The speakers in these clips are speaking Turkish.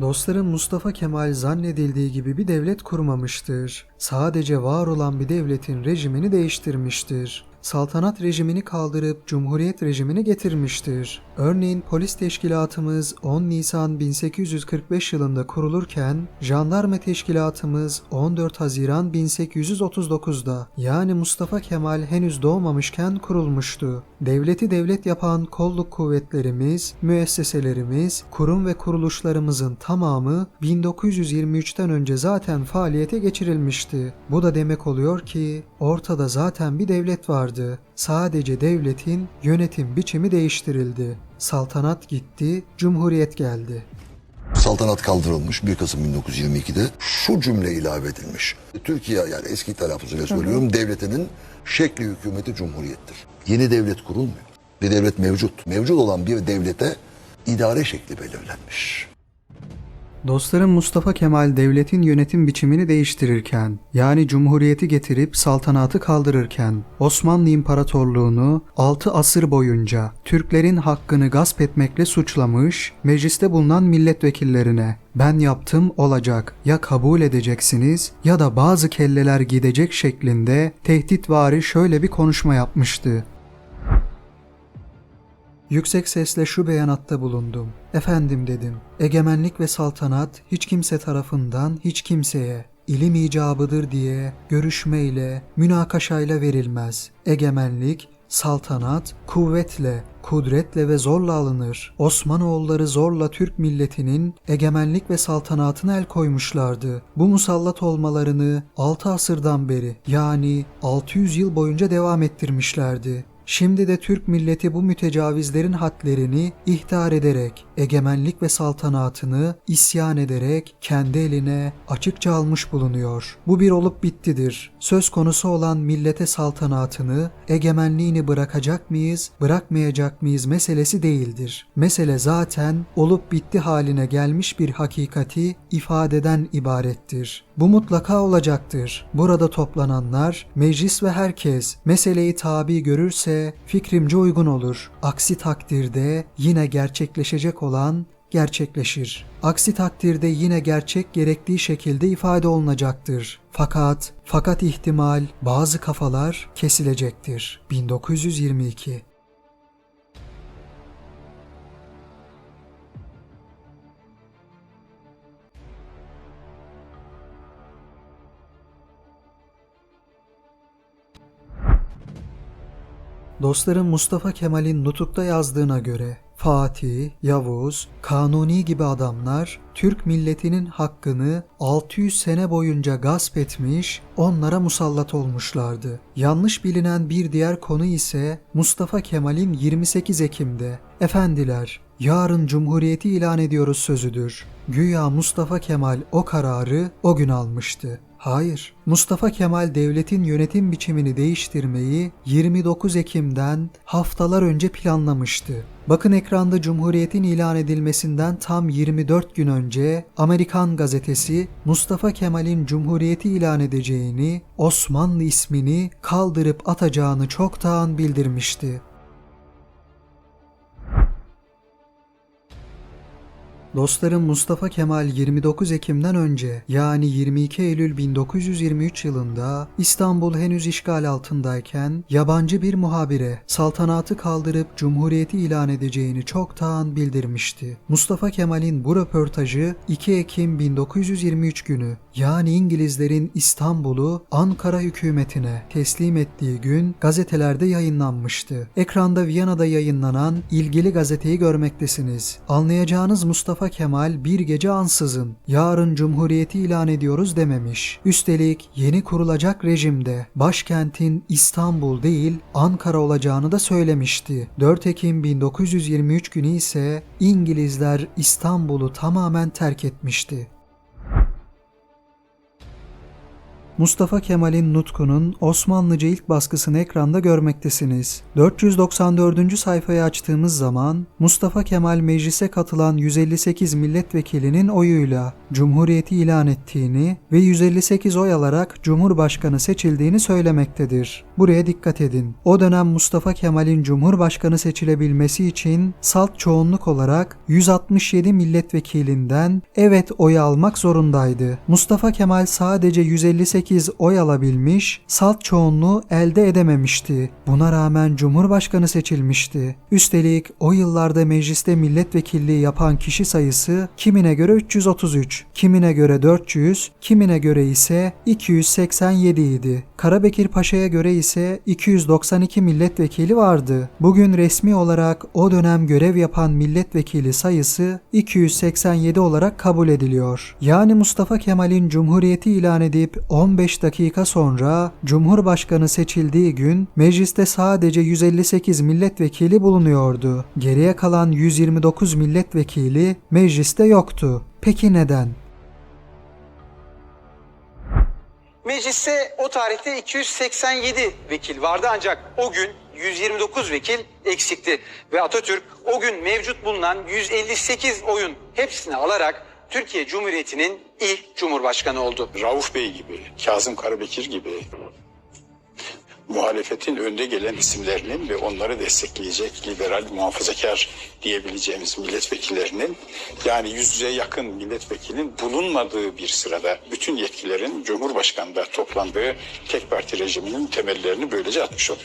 Dostlarım Mustafa Kemal zannedildiği gibi bir devlet kurmamıştır. Sadece var olan bir devletin rejimini değiştirmiştir. Saltanat rejimini kaldırıp Cumhuriyet rejimini getirmiştir. Örneğin polis teşkilatımız 10 Nisan 1845 yılında kurulurken jandarma teşkilatımız 14 Haziran 1839'da yani Mustafa Kemal henüz doğmamışken kurulmuştu. Devleti devlet yapan kolluk kuvvetlerimiz, müesseselerimiz, kurum ve kuruluşlarımızın tamamı 1923'ten önce zaten faaliyete geçirilmişti. Bu da demek oluyor ki ortada zaten bir devlet vardı. Sadece devletin yönetim biçimi değiştirildi. Saltanat gitti, cumhuriyet geldi. Saltanat kaldırılmış 1 Kasım 1922'de şu cümle ilave edilmiş. Türkiye yani eski telaffuzuyla söylüyorum devletinin şekli hükümeti cumhuriyettir. Yeni devlet kurulmuyor. Bir devlet mevcut. Mevcut olan bir devlete idare şekli belirlenmiş. Dostlarım Mustafa Kemal devletin yönetim biçimini değiştirirken, yani cumhuriyeti getirip saltanatı kaldırırken, Osmanlı İmparatorluğunu 6 asır boyunca Türklerin hakkını gasp etmekle suçlamış, mecliste bulunan milletvekillerine ben yaptım olacak ya kabul edeceksiniz ya da bazı kelleler gidecek şeklinde tehditvari şöyle bir konuşma yapmıştı. Yüksek sesle şu beyanatta bulundum. Efendim dedim, egemenlik ve saltanat hiç kimse tarafından hiç kimseye ilim icabıdır diye görüşmeyle, münakaşayla verilmez. Egemenlik, saltanat kuvvetle, kudretle ve zorla alınır. Osmanoğulları zorla Türk milletinin egemenlik ve saltanatına el koymuşlardı. Bu musallat olmalarını 6 asırdan beri yani 600 yıl boyunca devam ettirmişlerdi. Şimdi de Türk milleti bu mütecavizlerin hadlerini ihtar ederek, egemenlik ve saltanatını isyan ederek kendi eline açıkça almış bulunuyor. Bu bir olup bittidir. Söz konusu olan millete saltanatını, egemenliğini bırakacak mıyız, bırakmayacak mıyız meselesi değildir. Mesele zaten olup bitti haline gelmiş bir hakikati ifadeden ibarettir. Bu mutlaka olacaktır. Burada toplananlar, meclis ve herkes meseleyi tabi görürse fikrimce uygun olur. Aksi takdirde yine gerçekleşecek olan gerçekleşir. Aksi takdirde yine gerçek gerektiği şekilde ifade olunacaktır. Fakat fakat ihtimal bazı kafalar kesilecektir. 1922 Dostlarım Mustafa Kemal'in nutukta yazdığına göre Fatih, Yavuz, Kanuni gibi adamlar Türk milletinin hakkını 600 sene boyunca gasp etmiş, onlara musallat olmuşlardı. Yanlış bilinen bir diğer konu ise Mustafa Kemal'in 28 Ekim'de "Efendiler, yarın cumhuriyeti ilan ediyoruz" sözüdür. Güya Mustafa Kemal o kararı o gün almıştı. Hayır, Mustafa Kemal devletin yönetim biçimini değiştirmeyi 29 Ekim'den haftalar önce planlamıştı. Bakın ekranda Cumhuriyet'in ilan edilmesinden tam 24 gün önce Amerikan gazetesi Mustafa Kemal'in Cumhuriyeti ilan edeceğini, Osmanlı ismini kaldırıp atacağını çoktan bildirmişti. Dostlarım Mustafa Kemal 29 Ekim'den önce yani 22 Eylül 1923 yılında İstanbul henüz işgal altındayken yabancı bir muhabire saltanatı kaldırıp cumhuriyeti ilan edeceğini çoktan bildirmişti. Mustafa Kemal'in bu röportajı 2 Ekim 1923 günü yani İngilizlerin İstanbul'u Ankara hükümetine teslim ettiği gün gazetelerde yayınlanmıştı. Ekranda Viyana'da yayınlanan ilgili gazeteyi görmektesiniz. Anlayacağınız Mustafa Kemal bir gece ansızın yarın cumhuriyeti ilan ediyoruz dememiş. Üstelik yeni kurulacak rejimde başkentin İstanbul değil Ankara olacağını da söylemişti. 4 Ekim 1923 günü ise İngilizler İstanbul'u tamamen terk etmişti. Mustafa Kemal'in nutkunun Osmanlıca ilk baskısını ekranda görmektesiniz. 494. sayfayı açtığımız zaman Mustafa Kemal meclise katılan 158 milletvekilinin oyuyla Cumhuriyeti ilan ettiğini ve 158 oy alarak Cumhurbaşkanı seçildiğini söylemektedir. Buraya dikkat edin. O dönem Mustafa Kemal'in Cumhurbaşkanı seçilebilmesi için salt çoğunluk olarak 167 milletvekilinden evet oyu almak zorundaydı. Mustafa Kemal sadece 158 oy alabilmiş, salt çoğunluğu elde edememişti. Buna rağmen Cumhurbaşkanı seçilmişti. Üstelik o yıllarda mecliste milletvekilliği yapan kişi sayısı kimine göre 333, kimine göre 400, kimine göre ise 287 idi. Karabekir Paşa'ya göre ise 292 milletvekili vardı. Bugün resmi olarak o dönem görev yapan milletvekili sayısı 287 olarak kabul ediliyor. Yani Mustafa Kemal'in Cumhuriyeti ilan edip 15 dakika sonra Cumhurbaşkanı seçildiği gün mecliste sadece 158 milletvekili bulunuyordu. Geriye kalan 129 milletvekili mecliste yoktu. Peki neden? Mecliste o tarihte 287 vekil vardı ancak o gün 129 vekil eksikti ve Atatürk o gün mevcut bulunan 158 oyun hepsini alarak Türkiye Cumhuriyeti'nin ilk cumhurbaşkanı oldu. Rauf Bey gibi, Kazım Karabekir gibi muhalefetin önde gelen isimlerinin ve onları destekleyecek liberal muhafazakar diyebileceğimiz milletvekillerinin yani yüze yakın milletvekilin bulunmadığı bir sırada bütün yetkilerin Cumhurbaşkanı'nda toplandığı tek parti rejiminin temellerini böylece atmış oldu.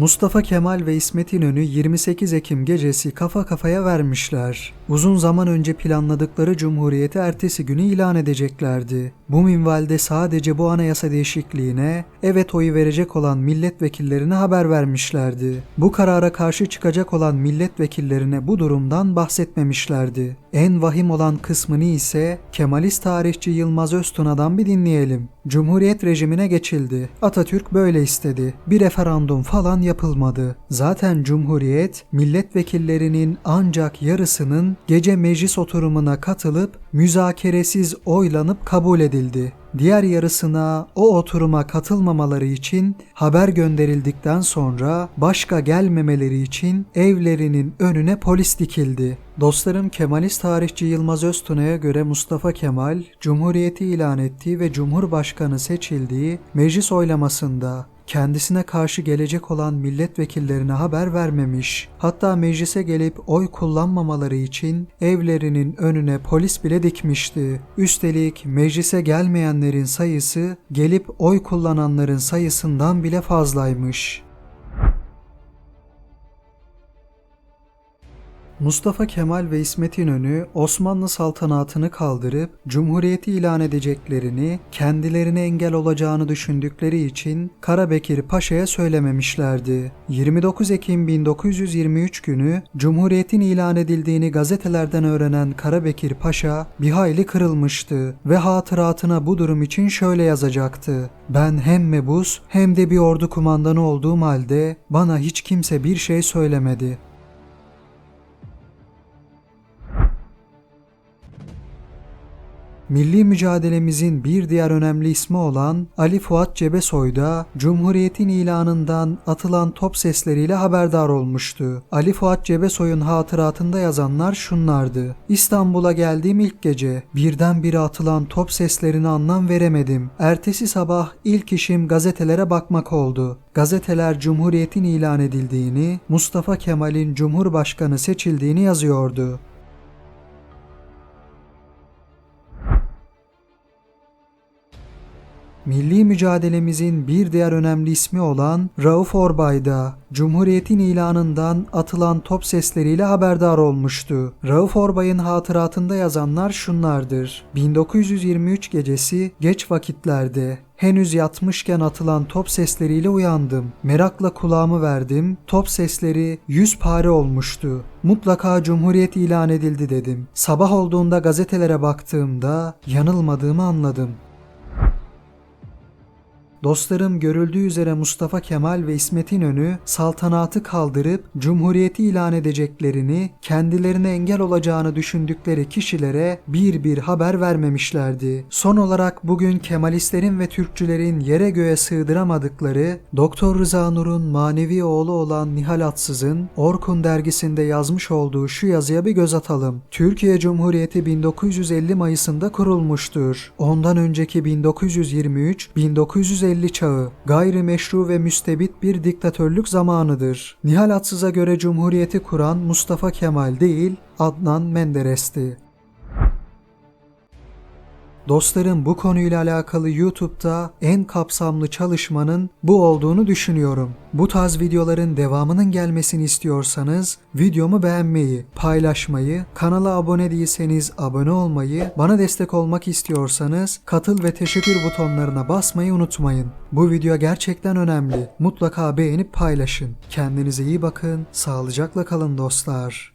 Mustafa Kemal ve İsmet İnönü 28 Ekim gecesi kafa kafaya vermişler. Uzun zaman önce planladıkları cumhuriyeti ertesi günü ilan edeceklerdi. Bu minvalde sadece bu anayasa değişikliğine evet oyu verecek olan milletvekillerine haber vermişlerdi. Bu karara karşı çıkacak olan milletvekillerine bu durumdan bahsetmemişlerdi. En vahim olan kısmını ise Kemalist tarihçi Yılmaz Öztuna'dan bir dinleyelim. Cumhuriyet rejimine geçildi. Atatürk böyle istedi. Bir referandum falan yapılmadı. Zaten Cumhuriyet milletvekillerinin ancak yarısının gece meclis oturumuna katılıp müzakeresiz oylanıp kabul edildi. Diğer yarısına o oturuma katılmamaları için haber gönderildikten sonra başka gelmemeleri için evlerinin önüne polis dikildi. Dostlarım Kemalist tarihçi Yılmaz Öztuna'ya göre Mustafa Kemal, Cumhuriyeti ilan ettiği ve Cumhurbaşkanı seçildiği meclis oylamasında kendisine karşı gelecek olan milletvekillerine haber vermemiş. Hatta meclise gelip oy kullanmamaları için evlerinin önüne polis bile dikmişti. Üstelik meclise gelmeyenlerin sayısı gelip oy kullananların sayısından bile fazlaymış. Mustafa Kemal ve İsmet İnönü Osmanlı saltanatını kaldırıp Cumhuriyeti ilan edeceklerini, kendilerine engel olacağını düşündükleri için Karabekir Paşa'ya söylememişlerdi. 29 Ekim 1923 günü Cumhuriyetin ilan edildiğini gazetelerden öğrenen Karabekir Paşa bir hayli kırılmıştı ve hatıratına bu durum için şöyle yazacaktı. Ben hem mebus hem de bir ordu kumandanı olduğum halde bana hiç kimse bir şey söylemedi. Milli mücadelemizin bir diğer önemli ismi olan Ali Fuat Cebesoy da Cumhuriyet'in ilanından atılan top sesleriyle haberdar olmuştu. Ali Fuat Cebesoy'un hatıratında yazanlar şunlardı. İstanbul'a geldiğim ilk gece birdenbire atılan top seslerine anlam veremedim. Ertesi sabah ilk işim gazetelere bakmak oldu. Gazeteler Cumhuriyet'in ilan edildiğini, Mustafa Kemal'in Cumhurbaşkanı seçildiğini yazıyordu. Milli mücadelemizin bir diğer önemli ismi olan Rauf Orbay da Cumhuriyet'in ilanından atılan top sesleriyle haberdar olmuştu. Rauf Orbay'ın hatıratında yazanlar şunlardır. 1923 gecesi geç vakitlerde Henüz yatmışken atılan top sesleriyle uyandım. Merakla kulağımı verdim. Top sesleri yüz pare olmuştu. Mutlaka Cumhuriyet ilan edildi dedim. Sabah olduğunda gazetelere baktığımda yanılmadığımı anladım. Dostlarım görüldüğü üzere Mustafa Kemal ve İsmet İnönü saltanatı kaldırıp cumhuriyeti ilan edeceklerini, kendilerine engel olacağını düşündükleri kişilere bir bir haber vermemişlerdi. Son olarak bugün Kemalistlerin ve Türkçülerin yere göğe sığdıramadıkları Doktor Rıza Nur'un manevi oğlu olan Nihal Atsız'ın Orkun dergisinde yazmış olduğu şu yazıya bir göz atalım. Türkiye Cumhuriyeti 1950 Mayıs'ında kurulmuştur. Ondan önceki 1923-1950 çağı gayrimeşru ve müstebit bir diktatörlük zamanıdır. Nihal Atsız'a göre Cumhuriyeti kuran Mustafa Kemal değil, Adnan Menderes'ti. Dostlarım bu konuyla alakalı YouTube'da en kapsamlı çalışmanın bu olduğunu düşünüyorum. Bu tarz videoların devamının gelmesini istiyorsanız videomu beğenmeyi, paylaşmayı, kanala abone değilseniz abone olmayı, bana destek olmak istiyorsanız katıl ve teşekkür butonlarına basmayı unutmayın. Bu video gerçekten önemli. Mutlaka beğenip paylaşın. Kendinize iyi bakın, sağlıcakla kalın dostlar.